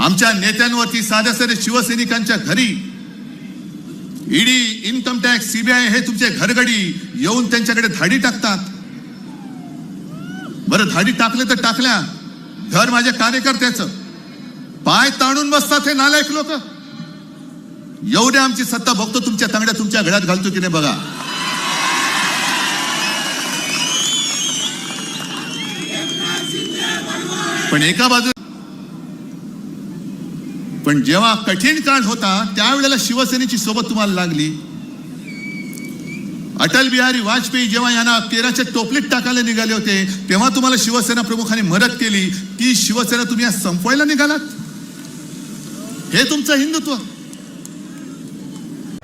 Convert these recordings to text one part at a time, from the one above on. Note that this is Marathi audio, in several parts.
आमच्या नेत्यांवरती साध्या साध्या शिवसैनिकांच्या घरी. ईडी इन्कम टॅक्स सीबीआय हे तुमचे घरगडी येऊन त्यांच्याकडे धाडी टाकतात. बरं धाडी टाकले तर टाकल्या. घर माझ्या कार्यकर्त्याचं. पाय ताणून बसतात हे नालायक लोक. एवढे आमची सत्ता बघतो तुमच्या तांगड्या तुमच्या घरात घालतो की नाही बघा. पण एका बाजू पण जेव्हा कठीण काळ होता त्यावेळेला शिवसेनेची सोबत तुम्हाला लागली. अटल बिहारी वाजपेयी जेव्हा यांना तेराच्या टोपलीत टाकायला निघाले होते तेव्हा तुम्हाला शिवसेना प्रमुखांनी मदत केली. ती शिवसेना तुम्ही आज संपवायला निघालात? हे तुमचं हिंदुत्व.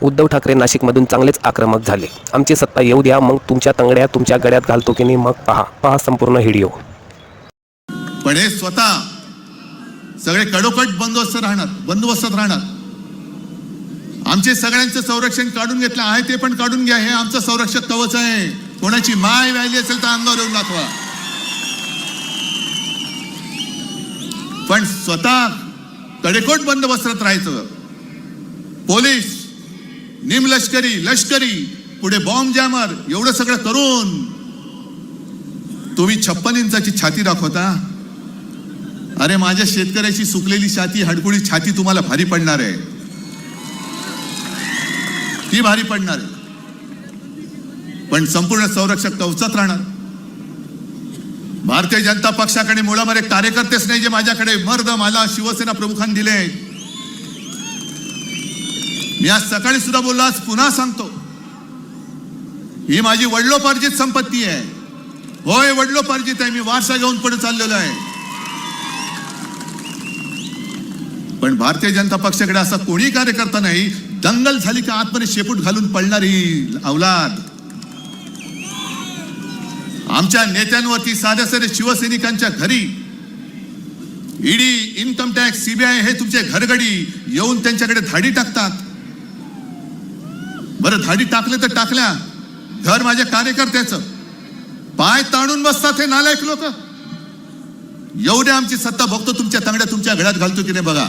उद्धव ठाकरे नाशिकमधून चांगलेच आक्रमक झाले. आमची सत्ता येऊ द्या मग तुमच्या तंगड्या तुमच्या गड्यात घालतो की नाही मग पहा. पहा संपूर्ण व्हिडिओ. पण हे स्वतः सगळे कडोकट बंदोबस्त राहणार बंदोबस्तात राहणार. आमचे सगळ्यांचं संरक्षण काढून घेतलं आहे ते पण काढून घ्या हे आमचं संरक्षक कवच आहे. कोणाची माय व्हायली असेल तर अंगावर येऊन दाखवा. पण स्वतः कडेकोट बंदोबस्तात राहायचं. पोलीस निमलष्करी लष्करी पुढे बॉम्ब जॅमर एवढं सगळं करून. तुम्ही छप्पन इंचाची छाती दाखवता? अरे माझ्या शेतकऱ्याची सुकलेली छाती हडकुळी छाती तुम्हाला भारी पडणार आहे. ती भारी पडणार आहे. पण संपूर्ण संरक्षक कवचात राहणार. भारतीय जनता पक्षाकडे मुळामध्ये कार्यकर्तेच नाही जे माझ्याकडे मर्द मला शिवसेना प्रमुखांनी दिले. मी आज सकाळी सुद्धा बोललो आज पुन्हा सांगतो. ही माझी वडलोपार्जित संपत्ती आहे. होय वडलोपार्जित आहे. मी वारसा घेऊन पुढे चाललेलो आहे. पण भारतीय जनता पक्षाकडे असा कोणी कार्यकर्ता नाही दंगल झाली का आतमध्ये शेपूट घालून पडणारी अवलाद आमच्या नेत्यांवरती साध्या साध्या शिवसैनिकांच्या घरी. ईडी इन्कम टॅक्स सीबीआय हे तुमचे घरगडी येऊन त्यांच्याकडे धाडी टाकतात. बरं धाडी टाकले तर टाकल्या. घर माझ्या कार्यकर्त्याचं. पाय ताणून बसतात हे नालायक लोक. एवढ्या आमची सत्ता बघतो तुमच्या तांगड्या तुमच्या घरात घालतो की नाही बघा.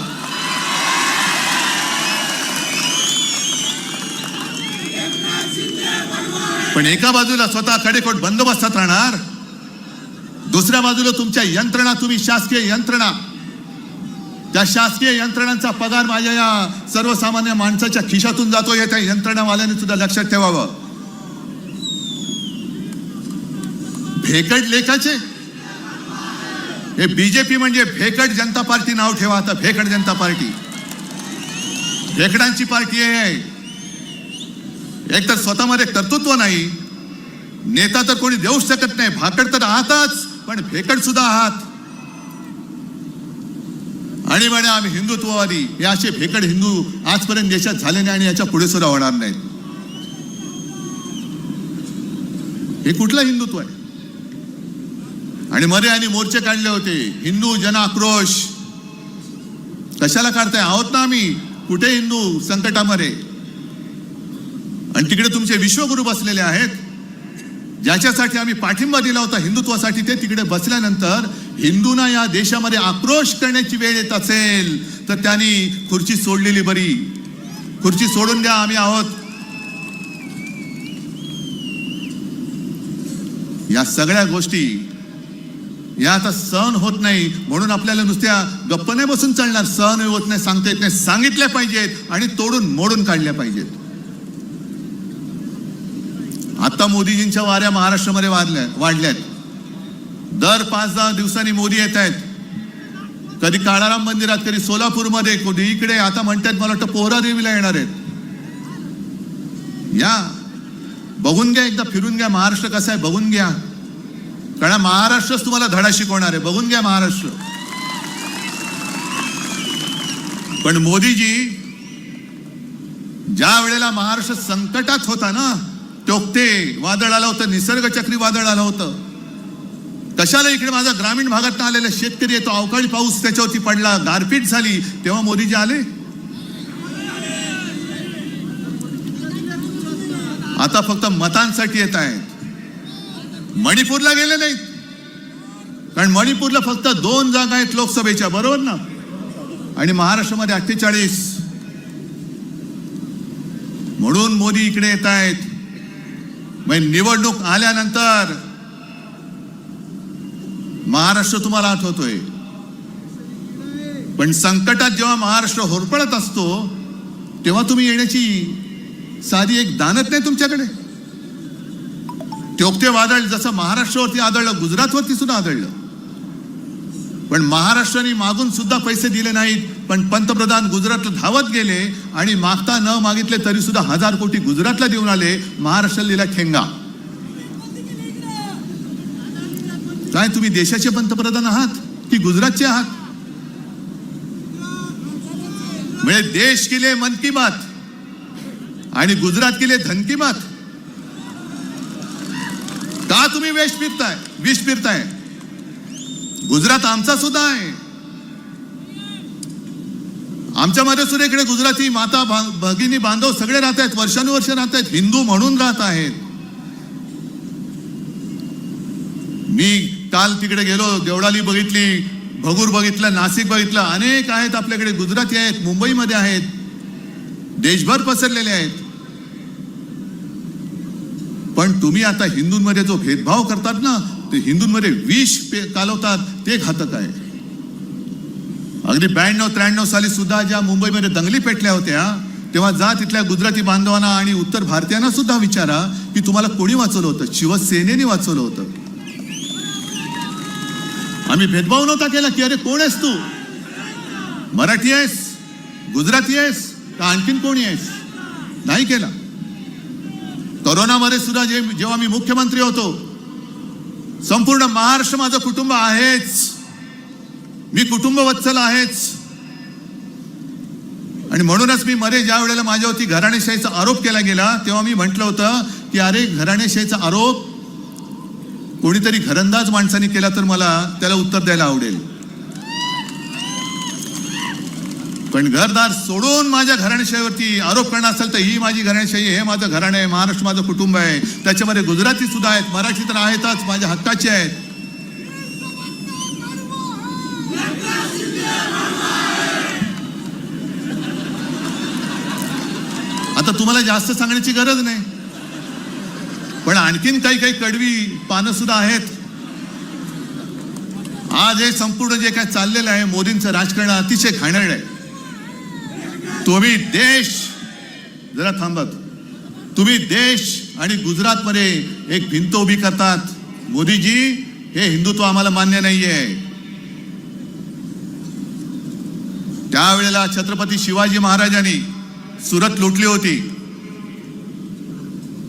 पण एका बाजूला स्वतः कडेकोट बंदोबस्तात राहणार. दुसऱ्या बाजूला तुमच्या यंत्रणा तुम्ही शासकीय यंत्रणा. त्या शासकीय यंत्रणांचा पगार माझ्या या सर्वसामान्य माणसाच्या खिशातून जातो या त्या यंत्रणावाल्याने सुद्धा लक्षात ठेवावं. भेकड लेखाचे हे बीजेपी म्हणजे भेकड जनता पार्टी नाव ठेवा आता भेकड जनता पार्टी. भेकडांची पार्टी आहे. एक तर स्वतःमध्ये कर्तृत्व नाही. नेता तर कोणी देऊच शकत नाही. भाकड तर आहातच पण भेकड सुद्धा आहात. आणि म्हणे आम्ही हिंदुत्ववादी. हे असे भेकड हिंदू आजपर्यंत देशात झाले नाही आणि याच्यापुढे सुद्धा होणार नाहीत. हे कुठलं हिंदुत्व आहे? आणि मध्ये आणि मोर्चे काढले होते. हिंदू जन आक्रोश कशाला काढताय? आहोत ना आम्ही. कुठे हिंदू संकटामध्ये? आणि तिकडे तुमचे विश्वगुरु बसलेले आहेत. ज्याच्यासाठी आम्ही पाठिंबा दिला होता हिंदुत्वासाठी ते तिकडे बसल्यानंतर हिंदूंना या देशामध्ये आक्रोश करण्याची वेळ येत असेल तर त्यांनी खुर्ची सोडलेली बरी. खुर्ची सोडून द्या आम्ही आहोत. या सगळ्या गोष्टी या आता सहन होत नाही. म्हणून आपल्याला नुसत्या गप्पने बसून चालणार. सण होत नाही सांगता येत नाही. सांगितल्या पाहिजेत आणि तोडून मोडून काढल्या पाहिजेत. आता मोदीजींच्या वाऱ्या महाराष्ट्रामध्ये वाढल्या वाढल्यात. दर पाच दहा दिवसांनी मोदी येत आहेत. कधी काळाराम मंदिरात कधी सोलापूरमध्ये कधी इकडे. आता म्हणतात मला वाटतं पोहरा देवीला येणार आहेत. या. बघून घ्या एकदा फिरून घ्या. महाराष्ट्र कसा आहे बघून घ्या. कारण महाराष्ट्रच तुम्हाला धडा शिकवणार आहे. बघून घ्या महाराष्ट्र. पण मोदीजी ज्या वेळेला महाराष्ट्र संकटात होता ना टोकते वादळ आलं होतं निसर्ग चक्रीवादळ आलं होतं. कशाला इकडे माझा ग्रामीण भागात आलेला शेतकरी येतो? अवकाळी पाऊस त्याच्यावरती पडला गारपीट झाली तेव्हा मोदीजी आले? आता फक्त मतांसाठी येत आहेत. मणिपूरला गेले नाहीत. कारण मणिपूरला फक्त दोन जागा आहेत लोकसभेच्या बरोबर ना? आणि महाराष्ट्रामध्ये अठ्ठेचाळीस. म्हणून मोदी इकडे येत आहेत. म्हणजे निवडणूक आल्यानंतर महाराष्ट्र तुम्हाला आठवतोय. पण संकटात जेव्हा महाराष्ट्र होरपळत असतो तेव्हा तुम्ही येण्याची साधी एक दानत नाही तुमच्याकडे. टोपते वादळ जसं महाराष्ट्रावरती आदळलं गुजरातवरती सुद्धा आदळलं. पण महाराष्ट्राने मागून सुद्धा पैसे दिले नाहीत पण पंतप्रधान गुजरातला धावत गेले आणि मागता न मागितले तरी सुद्धा हजार कोटी गुजरातला देऊन आले महाराष्ट्राला दिला खेंगा काय तुम्ही देशाचे पंतप्रधान आहात की गुजरातचे आहात? म्हणजे देश केले मन की बात आणि गुजरात केले धन की बात. का तुम्ही वेश पिरताय विष पिरताय गुजरात आमचा सुद्धा आहे. आमच्यामध्ये सुद्धा इकडे गुजराती माता भा- भगिनी बांधव सगळे राहत आहेत वर्षानुवर्ष राहत आहेत हिंदू म्हणून राहत आहेत. मी काल तिकडे गेलो देवळाली बघितली भगूर बघितलं नाशिक बघितलं अनेक आहेत आपल्याकडे गुजराती आहेत मुंबईमध्ये आहेत देशभर पसरलेले आहेत. पण तुम्ही आता हिंदूंमध्ये जो भेदभाव करतात ना ते हिंदूंमध्ये विष पे- कालवतात ते घातक आहे. अगदी ब्याण्णव त्र्याण्णव साली सुद्धा ज्या मुंबईमध्ये दंगली पेटल्या होत्या तेव्हा जा तिथल्या गुजराती बांधवांना आणि उत्तर भारतीयांना सुद्धा विचारा की तुम्हाला कोणी वाचवलं होतं? शिवसेनेने वाचवलं होतं. आम्ही भेदभाव नव्हता केला की अरे कोण आहेस तू? मराठी आहेस? गुजराती आहेस? का आणखीन कोणी आहेस? नाही केला. करोनामध्ये सुद्धा जे जेव्हा मी मुख्यमंत्री होतो संपूर्ण महाराष्ट्र माझं कुटुंब आहेच. मी कुटुंब वत्सल आहेच. आणि म्हणूनच मी मध्ये ज्या वेळेला माझ्यावरती घराणेशाहीचा आरोप केला गेला तेव्हा मी म्हटलं होतं की अरे घराणेशाहीचा आरोप कोणीतरी घरंदाज माणसाने केला तर मला त्याला उत्तर द्यायला आवडेल. पण घरदार सोडून माझ्या घराणेशाहीवरती आरोप करणं असेल तर ही माझी घराणेशाही हे माझं घराणं आहे महाराष्ट्र माझं कुटुंब आहे. त्याच्यामध्ये गुजराती सुद्धा आहेत मराठी तर आहेतच माझ्या हक्काचे आहेत. आता तुम्हाला जास्त सांगण्याची गरज नाही. पण आणखीन काही काही कडवी पानं सुद्धा आहेत. आज हे संपूर्ण जे काय चाललेलं आहे मोदींचं राजकारण अतिशय घाणेरडं आहे. तुम्ही देश जरा थांबत. तुम्ही देश आणि गुजरातमध्ये एक भिंत उभी करतात. मोदीजी हे हिंदुत्व आम्हाला मान्य नाहीये. त्यावेळेला छत्रपती शिवाजी महाराजांनी सुरत लुटली होती.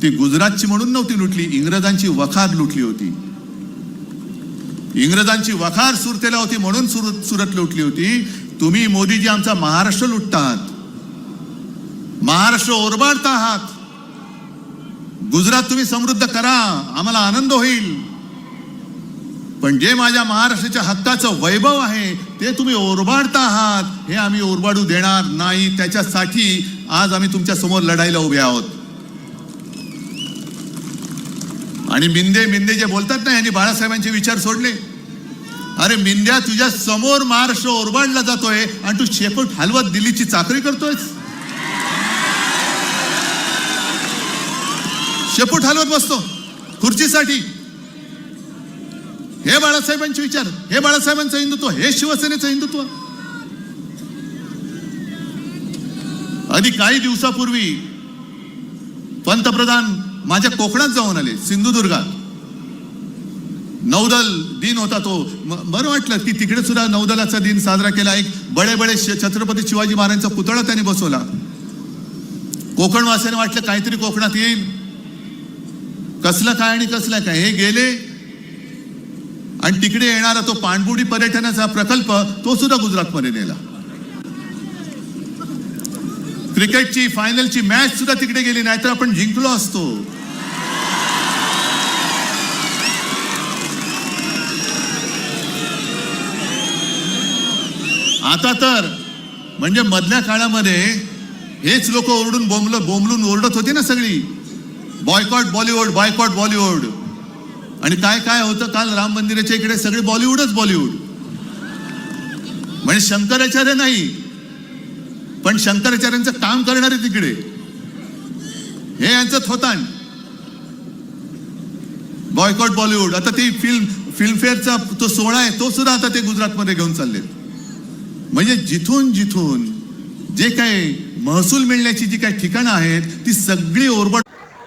ती गुजरातची म्हणून नव्हती लुटली इंग्रजांची वखार लुटली होती. इंग्रजांची वखार सुरतेला होती म्हणून सुरत सुरत लुटली होती. तुम्ही मोदीजी आमचा महाराष्ट्र लुटतात. महाराष्ट्र ओरबाडता आहात. गुजरात तुम्ही समृद्ध करा आम्हाला आनंद होईल. पण जे माझ्या महाराष्ट्राच्या हक्काचं वैभव आहे ते तुम्ही ओरबाडता आहात हे आम्ही ओरबाडू देणार नाही. त्याच्यासाठी आज आम्ही तुमच्यासमोर लढायला उभे आहोत. आणि मिंदे मिंदे जे बोलतात ना यांनी बाळासाहेबांचे विचार सोडले. अरे मिंद्या तुझ्या समोर महाराष्ट्र ओरबाडला जातोय आणि तू शेपूट हलवत दिल्लीची चाकरी करतोयस? शेपूट हलवत बसतो. खुर्चीसाठी. हे बाळासाहेबांचे विचार हे बाळासाहेबांचं हिंदुत्व हे शिवसेनेचं हिंदुत्व. आधी काही दिवसापूर्वी पंतप्रधान माझ्या कोकणात जाऊन आले सिंधुदुर्गात. नौदल दिन होता तो. बरं वाटलं की तिकडे सुद्धा नौदलाचा दिन साजरा केला. एक बडे बडे श- छत्रपती शिवाजी महाराजांचा पुतळा त्यांनी बसवला. कोकणवासियांनी वाटलं काहीतरी कोकणात येईल. कसलं काय आणि कसलं काय? हे गेले. आणि तिकडे येणारा तो पाणबुडी पर्यटनाचा प्रकल्प तो सुद्धा गुजरातमध्ये नेला. क्रिकेटची फायनलची मॅच सुद्धा तिकडे गेली नाहीतर आपण जिंकलो असतो. आता तर म्हणजे मधल्या काळामध्ये हेच लोक ओरडून बोंबल बोंबलून ओरडत होती ना सगळी. बॉयकॉट बॉलिवूड बॉयकॉट बॉलिवूड आणि काय काय होतं काल राम मंदिराच्या इकडे सगळे बॉलिवूडच बॉलिवूड म्हणजे शंकराचार्य नाही पण शंकराचार्यांचं काम करणारे तिकडे. हे यांचं थोतांड बॉयकॉट बॉलिवूड आता ती फिल्म फिल्मफेअरचा तो सोहळा आहे तो सुद्धा आता ते गुजरातमध्ये घेऊन चालले म्हणजे जिथून जिथून जे काही महसूल मिळण्याची जी काही ठिकाणं आहेत ती सगळी ओरबड